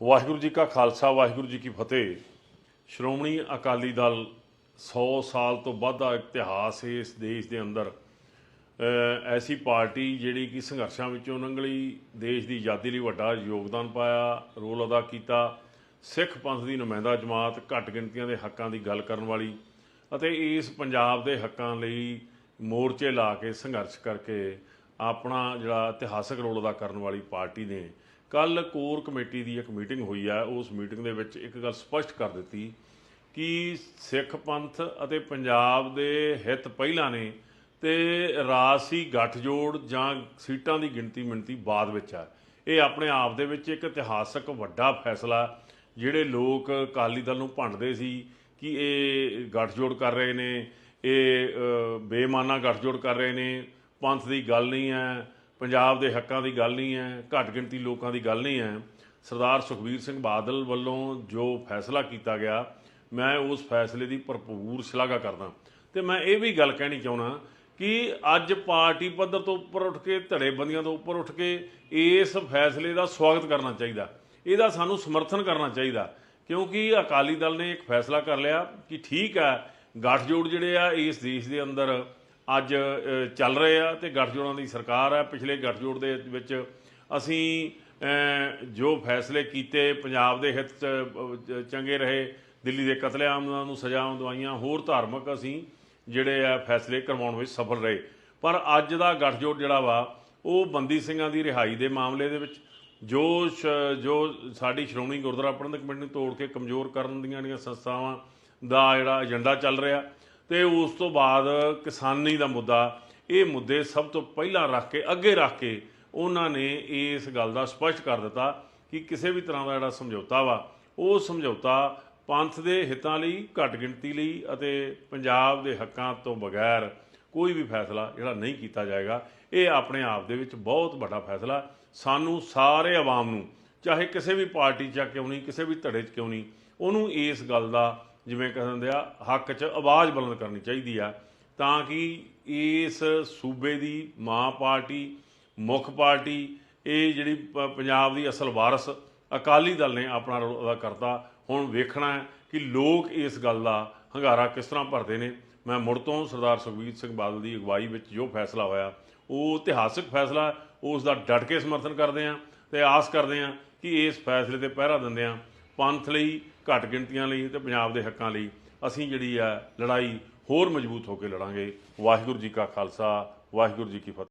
ਵਾਹਿਗੁਰੂ ਜੀ ਕਾ ਖਾਲਸਾ, ਵਾਹਿਗੁਰੂ ਜੀ ਕੀ ਫਤਿਹ। ਸ਼੍ਰੋਮਣੀ ਅਕਾਲੀ ਦਲ 100 ਸਾਲ ਤੋਂ ਵੱਧ ਦਾ ਇਤਿਹਾਸ ਹੈ ਇਸ ਦੇਸ਼ ਦੇ ਅੰਦਰ ਐਸੀ ਪਾਰਟੀ ਜਿਹੜੀ ਕਿ ਸੰਘਰਸ਼ਾਂ ਵਿੱਚੋਂ ਲੰਘਲੀ ਦੇਸ਼ ਦੀ ਆਜ਼ਾਦੀ ਲਈ ਵੱਡਾ ਯੋਗਦਾਨ ਪਾਇਆ, ਰੋਲ ਅਦਾ ਕੀਤਾ, ਸਿੱਖ ਪੰਥ ਦੀ ਨੁਮਾਇੰਦਾ ਜਮਾਤ ਘੱਟ ਗਿਣਤੀਆਂ ਦੇ ਹੱਕਾਂ ਦੀ ਗੱਲ ਕਰਨ ਵਾਲੀ ਅਤੇ ਇਸ ਪੰਜਾਬ ਦੇ ਹੱਕਾਂ ਲਈ ਮੋਰਚੇ ਲਾ ਕੇ ਸੰਘਰਸ਼ ਕਰਕੇ ਆਪਣਾ ਜਿਹੜਾ ਇਤਿਹਾਸਕ ਰੋਲ ਅਦਾ ਕਰਨ ਵਾਲੀ ਪਾਰਟੀ ਨੇ ਕੱਲ ਕੋਰ ਕਮੇਟੀ ਦੀ ਇੱਕ ਮੀਟਿੰਗ ਹੋਈ ਆ, ਉਸ ਮੀਟਿੰਗ ਦੇ ਵਿੱਚ ਇੱਕ ਗੱਲ ਸਪਸ਼ਟ ਕਰ ਦਿੱਤੀ ਕਿ ਸਿੱਖ ਪੰਥ ਅਤੇ ਪੰਜਾਬ ਦੇ ਹਿੱਤ ਪਹਿਲਾਂ ਨੇ ਤੇ ਰਾਜਸੀ ਗੱਠਜੋੜ ਜਾਂ ਸੀਟਾਂ ਦੀ ਗਿਣਤੀ ਮਿਣਤੀ ਬਾਅਦ ਵਿੱਚ ਆ। ਇਹ ਆਪਣੇ ਆਪ ਦੇ ਵਿੱਚ ਇੱਕ ਇਤਿਹਾਸਕ ਵੱਡਾ ਫੈਸਲਾ, ਜਿਹੜੇ ਲੋਕ ਅਕਾਲੀ ਦਲ ਨੂੰ ਭੰਡਦੇ ਸੀ ਕਿ ਇਹ ਗੱਠਜੋੜ ਕਰ ਰਹੇ ਨੇ, ਇਹ ਬੇਮਾਨਾ ਗੱਠਜੋੜ ਕਰ ਰਹੇ ਨੇ ਪੰਥ ਦੀ ਗੱਲ ਨਹੀਂ ਹੈ, ਪੰਜਾਬ ਦੇ ਹੱਕਾਂ ਦੀ ਗੱਲ ਨਹੀਂ ਹੈ, ਘੱਟ ਗਿਣਤੀ ਲੋਕਾਂ ਦੀ ਗੱਲ ਨਹੀਂ ਹੈ। ਸਰਦਾਰ ਸੁਖਬੀਰ ਸਿੰਘ ਬਾਦਲ ਵੱਲੋਂ ਜੋ ਫੈਸਲਾ ਕੀਤਾ ਗਿਆ, ਮੈਂ ਉਸ ਫੈਸਲੇ ਦੀ ਭਰਪੂਰ ਸ਼ਲਾਘਾ ਕਰਦਾ ਤੇ ਮੈਂ ਇਹ ਵੀ ਗੱਲ ਕਹਿਣੀ ਚਾਹੁੰਦਾ ਕਿ ਅੱਜ ਪਾਰਟੀ ਪੱਧਰ ਤੋਂ ਉੱਪਰ ਉੱਠ ਕੇ, ਧੜੇਬੰਦੀਆਂ ਤੋਂ ਉੱਪਰ ਉੱਠ ਕੇ ਇਸ ਫੈਸਲੇ ਦਾ ਸਵਾਗਤ ਕਰਨਾ ਚਾਹੀਦਾ। ਇਹਦਾ ਸਾਨੂੰ ਸਮਰਥਨ ਕਰਨਾ ਚਾਹੀਦਾ, ਕਿਉਂਕਿ ਅਕਾਲੀ ਦਲ ਨੇ ਇੱਕ ਫੈਸਲਾ ਕਰ ਲਿਆ ਕਿ ਠੀਕ ਹੈ, ਗੱਠਜੋੜ ਜਿਹੜੇ ਆ ਇਸ ਦੇਸ਼ ਦੇ ਅੰਦਰ ਅੱਜ ਚੱਲ ਰਹੇ ਆ ਤੇ ਗੱਠਜੋੜਾਂ ਦੀ ਸਰਕਾਰ ਹੈ ਪਿਛਲੇ ਗੱਠਜੋੜ ਦੇ ਵਿੱਚ ਅਸੀਂ ਜੋ ਫੈਸਲੇ ਕੀਤੇ, ਪੰਜਾਬ ਦੇ ਹਿੱਤ 'ਚ ਚੰਗੇ ਰਹੇ, ਦਿੱਲੀ ਦੇ ਕਤਲੇਆਮਾਂ ਨੂੰ ਸਜ਼ਾਵਾਂ ਦਵਾਈਆਂ, ਹੋਰ ਧਾਰਮਿਕ ਅਸੀਂ ਜਿਹੜੇ ਆ ਫੈਸਲੇ ਕਰਵਾਉਣ ਵਿੱਚ ਸਫਲ ਰਹੇ। ਪਰ ਅੱਜ ਦਾ ਗੱਠਜੋੜ ਜਿਹੜਾ ਵਾ, ਉਹ ਬੰਦੀ ਸਿੰਘਾਂ ਦੀ ਰਿਹਾਈ ਦੇ ਮਾਮਲੇ ਦੇ ਵਿੱਚ ਜੋ ਸ਼- ਜੋ ਸਾਡੀ ਸ਼੍ਰੋਮਣੀ ਗੁਰਦੁਆਰਾ ਪ੍ਰਬੰਧਕ ਕਮੇਟੀ ਨੂੰ ਤੋੜ ਕੇ ਕਮਜ਼ੋਰ ਕਰਨ ਦੀਆਂ ਜਿਹੜੀਆਂ ਸੰਸਥਾਵਾਂ ਦਾ ਜਿਹੜਾ ਏਜੰਡਾ ਚੱਲ ਰਿਹਾ ਤੇ ਉਸ ਤੋਂ ਬਾਅਦ ਕਿਸਾਨੀ ਦਾ ਮੁੱਦਾ, ਇਹ ਮੁੱਦੇ ਸਭ ਤੋਂ ਪਹਿਲਾਂ ਰੱਖ ਕੇ, ਅੱਗੇ ਰੱਖ ਕੇ ਉਹਨਾਂ ਨੇ ਇਸ ਗੱਲ ਦਾ ਸਪਸ਼ਟ ਕਰ ਦਿੱਤਾ ਕਿ ਕਿਸੇ ਵੀ ਤਰ੍ਹਾਂ ਦਾ ਜਿਹੜਾ ਸਮਝੌਤਾ ਵਾ, ਉਹ ਸਮਝੌਤਾ ਪੰਥ ਦੇ ਹਿੱਤਾਂ ਲਈ, ਘੱਟ ਗਿਣਤੀ ਲਈ ਅਤੇ ਪੰਜਾਬ ਦੇ ਹੱਕਾਂ ਤੋਂ ਬਗੈਰ ਕੋਈ ਵੀ ਫੈਸਲਾ ਜਿਹੜਾ ਨਹੀਂ ਕੀਤਾ ਜਾਏਗਾ, ਇਹ ਆਪਣੇ ਆਪ ਦੇ ਵਿੱਚ ਬਹੁਤ ਵੱਡਾ ਫੈਸਲਾ। ਸਾਨੂੰ ਸਾਰੇ ਆਵਾਮ ਨੂੰ, ਚਾਹੇ ਕਿਸੇ ਵੀ ਪਾਰਟੀ 'ਚ ਕਿਉਂ ਨਹੀਂ, ਕਿਸੇ ਵੀ ਧੜੇ 'ਚ ਕਿਉਂ ਨਹੀਂ, ਉਹਨੂੰ ਇਸ ਗੱਲ ਦਾ ਜਿਵੇਂ ਕਹਿੰਦੇ ਆ, ਹੱਕ 'ਚ ਆਵਾਜ਼ ਬੁਲੰਦ ਕਰਨੀ ਚਾਹੀਦੀ ਆ। ਤਾਂ ਕਿ ਇਸ ਸੂਬੇ ਦੀ ਮਾਂ ਪਾਰਟੀ, ਮੁੱਖ ਪਾਰਟੀ, ਇਹ ਜਿਹੜੀ ਪ- ਪੰਜਾਬ ਦੀ ਅਸਲ ਵਾਰਸ, ਅਕਾਲੀ ਦਲ ਨੇ ਆਪਣਾ ਰੋਲ ਅਦਾ ਕਰਤਾ। ਹੁਣ ਵੇਖਣਾ ਹੈ ਕਿ ਲੋਕ ਇਸ ਗੱਲ ਦਾ ਹੰਗਾਰਾ ਕਿਸ ਤਰ੍ਹਾਂ ਭਰਦੇ ਨੇ। ਮੈਂ ਮੁੜ ਤੋਂ ਸਰਦਾਰ ਸੁਖਬੀਰ ਸਿੰਘ ਬਾਦਲ ਦੀ ਅਗਵਾਈ ਵਿੱਚ ਜੋ ਫੈਸਲਾ ਹੋਇਆ, ਉਹ ਇਤਿਹਾਸਕ ਫੈਸਲਾ ਉਸ ਦਾ ਡਟ ਕੇ ਸਮਰਥਨ ਕਰਦੇ ਹਾਂ ਤੇ ਆਸ ਕਰਦੇ ਹਾਂ ਕਿ ਇਸ ਫੈਸਲੇ ਤੇ ਪਹਿਰਾ ਦਿੰਦੇ ਹਾਂ। ਪੰਥ ਲਈ ਘੱਟ ਗਿਣਤੀਆਂ ਲਈ ਤੇ ਪੰਜਾਬ ਦੇ ਹੱਕਾਂ ਲਈ ਅਸੀਂ ਜਿਹੜੀ ਹੈ ਲੜਾਈ ਹੋਰ ਮਜ਼ਬੂਤ ਹੋ ਕੇ ਲੜਾਂਗੇ। ਵਾਹਿਗੁਰੂ ਜੀ ਕਾ ਖਾਲਸਾ, ਵਾਹਿਗੁਰੂ ਜੀ ਕੀ ਫਤਿਹ।